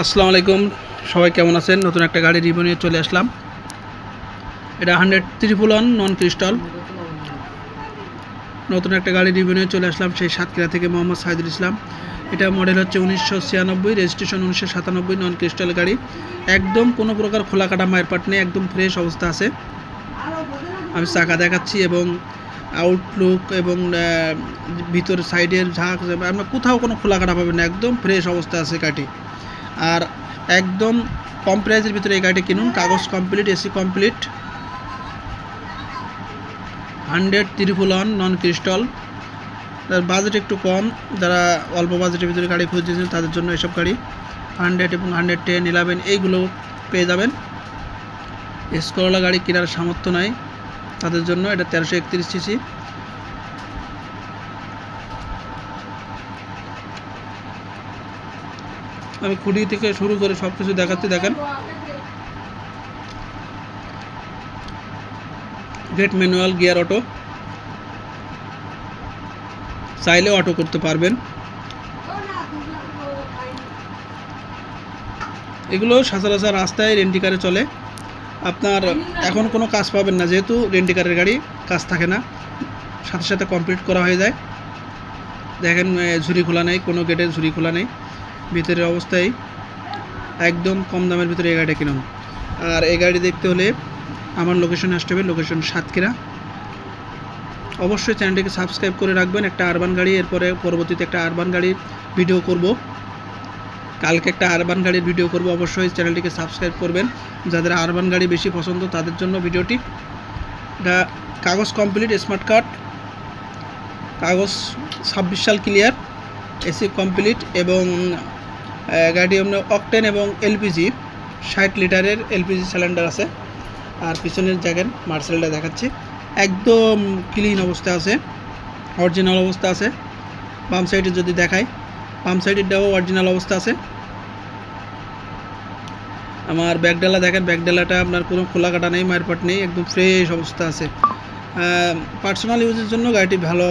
আসসালামু আলাইকুম। সবাই কেমন আছেন? নতুন একটা গাড়ি রিভিউ নিয়ে চলে আসলাম। এটা hundred triple one non crystal নতুন একটা গাড়ি রিভিউ নিয়ে চলে আসলাম সেই সাতক্ষীরা থেকে মোহাম্মদ সাহিদুল ইসলাম। এটা মডেল হচ্ছে উনিশশো ছিয়ানব্বই রেজিস্ট্রেশন উনিশশো সাতানব্বই নন ক্রিস্টাল গাড়ি। একদম কোনো প্রকার খোলা কাটা মায়ের পাট নেই, একদম ফ্রেশ অবস্থা আছে। আমি চাকা দেখাচ্ছি এবং আউটলুক এবং ভিতর সাইডের ঝাঁক আপনার কোথাও কোনো খোলা কাটা পাবেন না, একদম ফ্রেশ অবস্থা আছে গাড়ি আর একদম কম প্রাইসের ভিতরে এই গাড়িটি কিনুন, কাগজ complete AC complete hundred triple one non crystal তার বাজেট একটু কম, যারা অল্প বাজেটের ভিতরে গাড়ি খুঁজছেন তাদের জন্য এসব গাড়ি। হান্ড্রেড এবং হান্ড্রেড টেন ইলেভেন এইগুলো পেয়ে যাবেন। স্করলা গাড়ি কেনার সামর্থ্য নাই। তাদের জন্য এটা তেরোশো একত্রিশ সিসি আমি খুঁটি থেকে শুরু করে সব কিছু দেখাচ্ছি, দেখেন। গেট ম্যানুয়াল গিয়ার অটো চাইলে অটো করতে পারবেন। এগুলো সচরাচর রাস্তায় রেন্টিকারে চলে। আপনার এখন কোনো কাজ পাবেন না, যেহেতু রেন্টিকারের গাড়ি কাজ থাকে না। সাথে সাথে কমপ্লিট করা হয়ে যায়। দেখেন ঝুড়ি খোলা নেই, কোনো গেটের ঝুড়ি খোলা নেই। ভিতরের অবস্থায় একদম কম দামের ভিতরে এই গাড়িটা কিনুন। আর এই গাড়ি দেখতে হলে আমার লোকেশনে আসতে হবে লোকেশন সাতক্ষীরা। অবশ্যই চ্যানেলটিকে সাবস্ক্রাইব করে রাখবেন, একটা আরবান গাড়ি, এরপরে পরবর্তীতে একটা আরবান গাড়ির ভিডিও করব। কালকে একটা আরবান গাড়ির ভিডিও করব, অবশ্যই চ্যানেলটিকে সাবস্ক্রাইব করবেন। যাদের আরবান গাড়ি বেশি পছন্দ, তাদের জন্য ভিডিওটি। এটা কাগজ কমপ্লিট স্মার্ট কার্ড কাগজ ছাব্বিশ সাল ক্লিয়ার এসি কমপ্লিট এবং আহ, গাড়ি আপনার অকটেন এবং এলপিজি ষাট লিটারের এলপিজি সিলিন্ডার আছে। আর পিছনের জায়গায় মার্সেলটা দেখাচ্ছি। একদম ক্লিন অবস্থা আছে অরিজিনাল অবস্থা আছে। বাম সাইডে যদি দেখাই বাম সাইডেরটাও অরিজিনাল অবস্থা আছে। আমার ব্যাগডালা দেখেন ব্যাগডালাটা আপনার কোনো খোলা কাটা নেই মারপাট নেই একদম ফ্রেশ অবস্থা আছে। পার্সোনাল ইউজের জন্য গাড়িটি ভালো